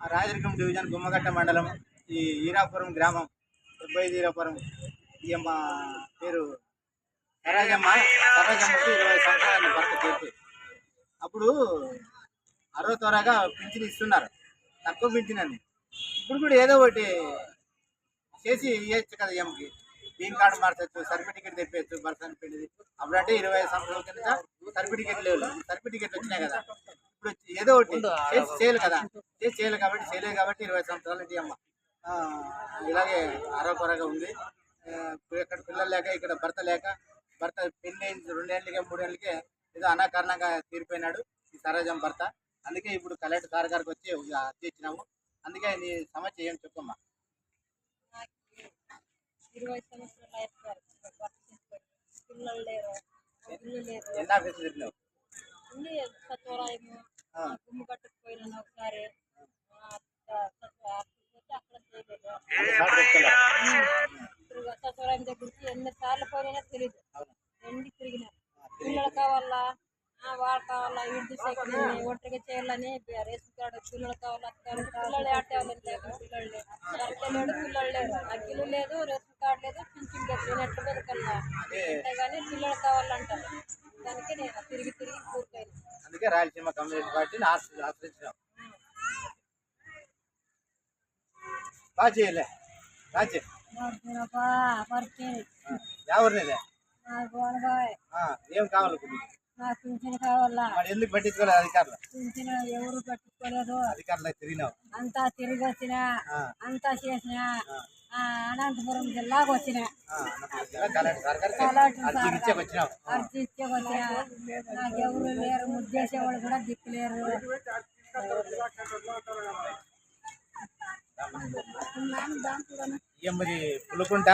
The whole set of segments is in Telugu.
ఆ రాజరికం డివిజన్ గుమ్మగట్ట మండలం ఈ ఈరాపురం గ్రామం డెబ్బై ఈరాపురం ఈ అమ్మ పేరు సరాజమ్మ సరాజమ్మకి ఇరవై సంవత్సరాలు భర్త చేతి అప్పుడు అరవై త్వరగా పింఛన్ ఇస్తున్నారు తక్కువ పింఛన్ అని. ఇప్పుడు కూడా ఏదో ఒకటి చేసి ఇవ్వచ్చు కదా ఈఎంకి గ్రీన్ కార్డు మార్చచ్చు సర్టిఫికేట్ తెప్పచ్చు బర్త్ సర్టిఫికేట్ అప్పుడంటే ఇరవై ఐదు సంవత్సరాల కింద సర్టిఫికేట్ లేవు సర్టిఫికేట్ వచ్చినాయి కదా. ఇప్పుడు ఏదో ఒకటి చేసి చేయాలి కదా. చేసి చేయాలి కాబట్టి చేయలేదు కాబట్టి ఇరవై సంవత్సరాల నుంచి అమ్మ. ఇలాగే ఆరోగ్యకరంగా ఉంది. ఇక్కడ పిల్లలు లేక ఇక్కడ భర్త లేక భర్త పెళ్ళి రెండేళ్ళకే మూడేళ్ళకే ఏదో అనాకారణంగా తీరిపోయినాడు ఈ సరోజం భర్త. అందుకే ఇప్పుడు కలెక్టర్ సార్ గారికి వచ్చి అర్జీ ఇచ్చినాము. అందుకే నీ సమస్య ఏం చెప్పమ్మా? ఇరవై సంవత్సరాలు. పిల్లలు లేరు ఎన్ని ఆఫీసులు తిరిగినావు? ఉంది సచివాలయము ఆ. గుమ్ము కట్టుకుపోయినాను ఒకసారి. సచివాలయం దగ్గరికి ఎన్ని పోయినా తెలియదు ఎండి పిల్లలు కావాలా వాళ్ళు కావాలా వీడి సైకిల్ ఒంటరిగా చేయాలని రేషన్ కార్డు పిల్లలు కావాలా పిల్లలు ఆటేవాళ్ళని లేక పిల్లలు లేరు పిల్లలు లేరు అగ్గిలు లేదు రేషన్ కార్డు లేదు పింఛన్ లేదు నేను ఎట్లా కానీ పిల్లలు కావాలంటారు దానికి నేను తిరిగి తిరిగి కూరుకోను అందుకే రాయలసీమ కమ్యూనిటీ పార్టీని ఆశ్రయించాం ఎవరినిదే ఏం కావాలి పింఛన్ ఎందుకు పట్టించుకోలేదు అధికారులు పింఛన్ ఎవరు పట్టుకోలేదు అధికారులకు తిరిగినావు అంతా తిరిగి వచ్చిన అంతా చేసిన అనంతపురం జిల్లాకు వచ్చిన అర్జీ నాకు ఎవరు లేరు ముద్దేసేవాళ్ళు కూడా దిక్కులేరు ఈ అమ్మది పులుకుంట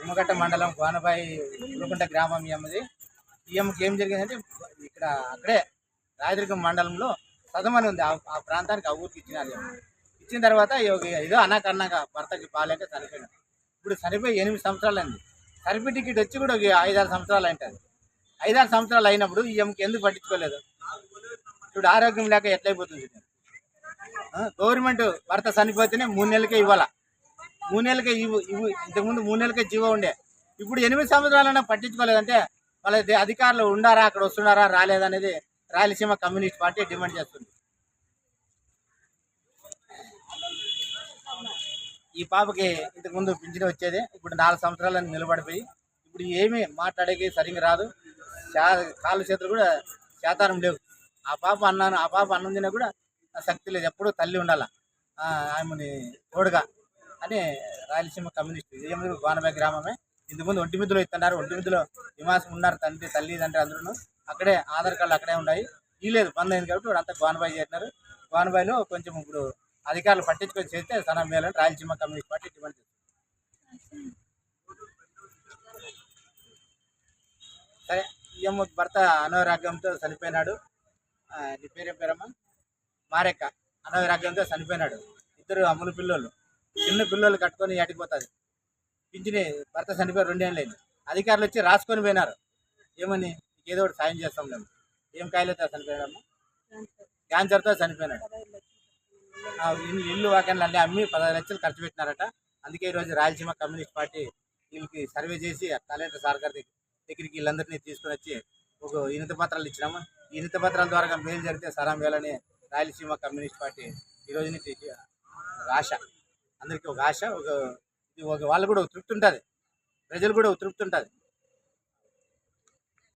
ఉమ్మగట్ట మండలం కోనబాయి పులుకుంట గ్రామం ఈ అమ్మది. ఈ అమ్మకి ఏం జరిగిందంటే ఇక్కడ అక్కడే రాజరికం మండలంలో సదమని ఉంది. ఆ- ప్రాంతానికి ఆ ఊరికి ఇచ్చినారు ఇచ్చిన తర్వాత ఏదో అనాకరణంగా భర్తకి బాగాలేక చనిపోయినాడు. ఇప్పుడు చనిపోయి ఎనిమిది సంవత్సరాలు అయింది. సర్టిఫికెట్ వచ్చి కూడా ఒక ఐదారు సంవత్సరాలు అయింటుంది. ఐదారు సంవత్సరాలు అయినప్పుడు ఈఎంకి ఎందుకు పట్టించుకోలేదు? ఇప్పుడు ఆరోగ్యం లేక ఎట్లయిపోతుంది? గవర్నమెంట్ భర్త చనిపోతేనే మూడు నెలలకే ఇవ్వాల? మూడు నెలలకే ఇవ్వు ఇవ్వు. ఇంతకుముందు మూడు నెలలకే జీవో ఉండే. ఇప్పుడు ఎనిమిది సంవత్సరాలైనా పట్టించుకోలేదంటే వాళ్ళ అధికారులు ఉండారా అక్కడ వస్తున్నారా రాలేదనేది రాయలసీమ కమ్యూనిస్ట్ పార్టీ డిమాండ్ చేస్తుంది. ఈ పాపకి ఇంతకుముందు పింఛన్ వచ్చేది ఇప్పుడు నాలుగు సంవత్సరాలను నిలబడిపోయి ఇప్పుడు ఏమీ మాట్లాడేకి సరిగ్గా రాదు. కాళ్ళు చేతులు కూడా శాతారం లేవు. ఆ పాప అన్నాను ఆ పాప అన్నం తిన్నా కూడా శక్తి లేదు ఎప్పుడు తల్లి ఉండాల. ఆమెని తోడుగా అని రాయలసీమ కమ్యూనిస్ట్ విజయముడు గోనబాయి గ్రామమే. ఇంతకుముందు ఒంటిమిద్దులో ఇస్తున్నారు ఒంటిమిద్దులో నివాసం ఉన్నారు తండ్రి తల్లి తండ్రి అందరూ అక్కడే ఆధార్ కార్డులు అక్కడే ఉన్నాయి. ఈ లేదు బంద్ అయింది కాబట్టి ఇప్పుడు అంతా గోనబాయి చేసినారు గోనబాయిలో కొంచెం ఇప్పుడు అధికారులు పట్టించుకొని చేస్తే సనా మేలని రాయలసీమ కమ్యూనిస్ట్ పార్టీ డిమాండ్ చేస్తుంది. సరే ఈ భర్త అనారోగ్యంతో చనిపోయినాడు. నీ పేరేం పేరమ్మా? మారెక్క అనారోగ్యంతో చనిపోయినాడు. ఇద్దరు అమ్ములు పిల్లోళ్ళు. చిన్న పిల్లోళ్ళు కట్టుకొని ఏటిపోతుంది పింఛని భర్త చనిపోయి రెండేళ్ళు లేదు అధికారులు వచ్చి రాసుకొని పోయినారు. ఏమని? ఏదో ఒకటి సాయం చేస్తాం మేము. ఏం కాయలతో చనిపోయాడమ్మా? క్యాన్సర్తో చనిపోయినాడు. ఇల్లు ఇల్లు వాకన్లు అన్నీ అమ్మి పదహారు లక్షలు ఖర్చు పెట్టినారట. అందుకే ఈరోజు రాయలసీమ కమ్యూనిస్ట్ పార్టీ వీళ్ళకి సర్వే చేసి కలెక్టర్ సార్ గారి దగ్గరికి వీళ్ళందరినీ తీసుకొని వచ్చి ఒక ఇనత పత్రాలు ఇచ్చినాము? ఈ పత్రాల ద్వారా మేలు జరిగితే సరా మేలని రాయలసీమ కమ్యూనిస్ట్ పార్టీ ఈ నుంచి ఒక ఆశ అందరికీ ఒక ఆశ ఒక ఇది ఒక వాళ్ళు కూడా ఒక తృప్తి ఉంటుంది. ప్రజలు కూడా ఒక తృప్తి ఉంటుంది.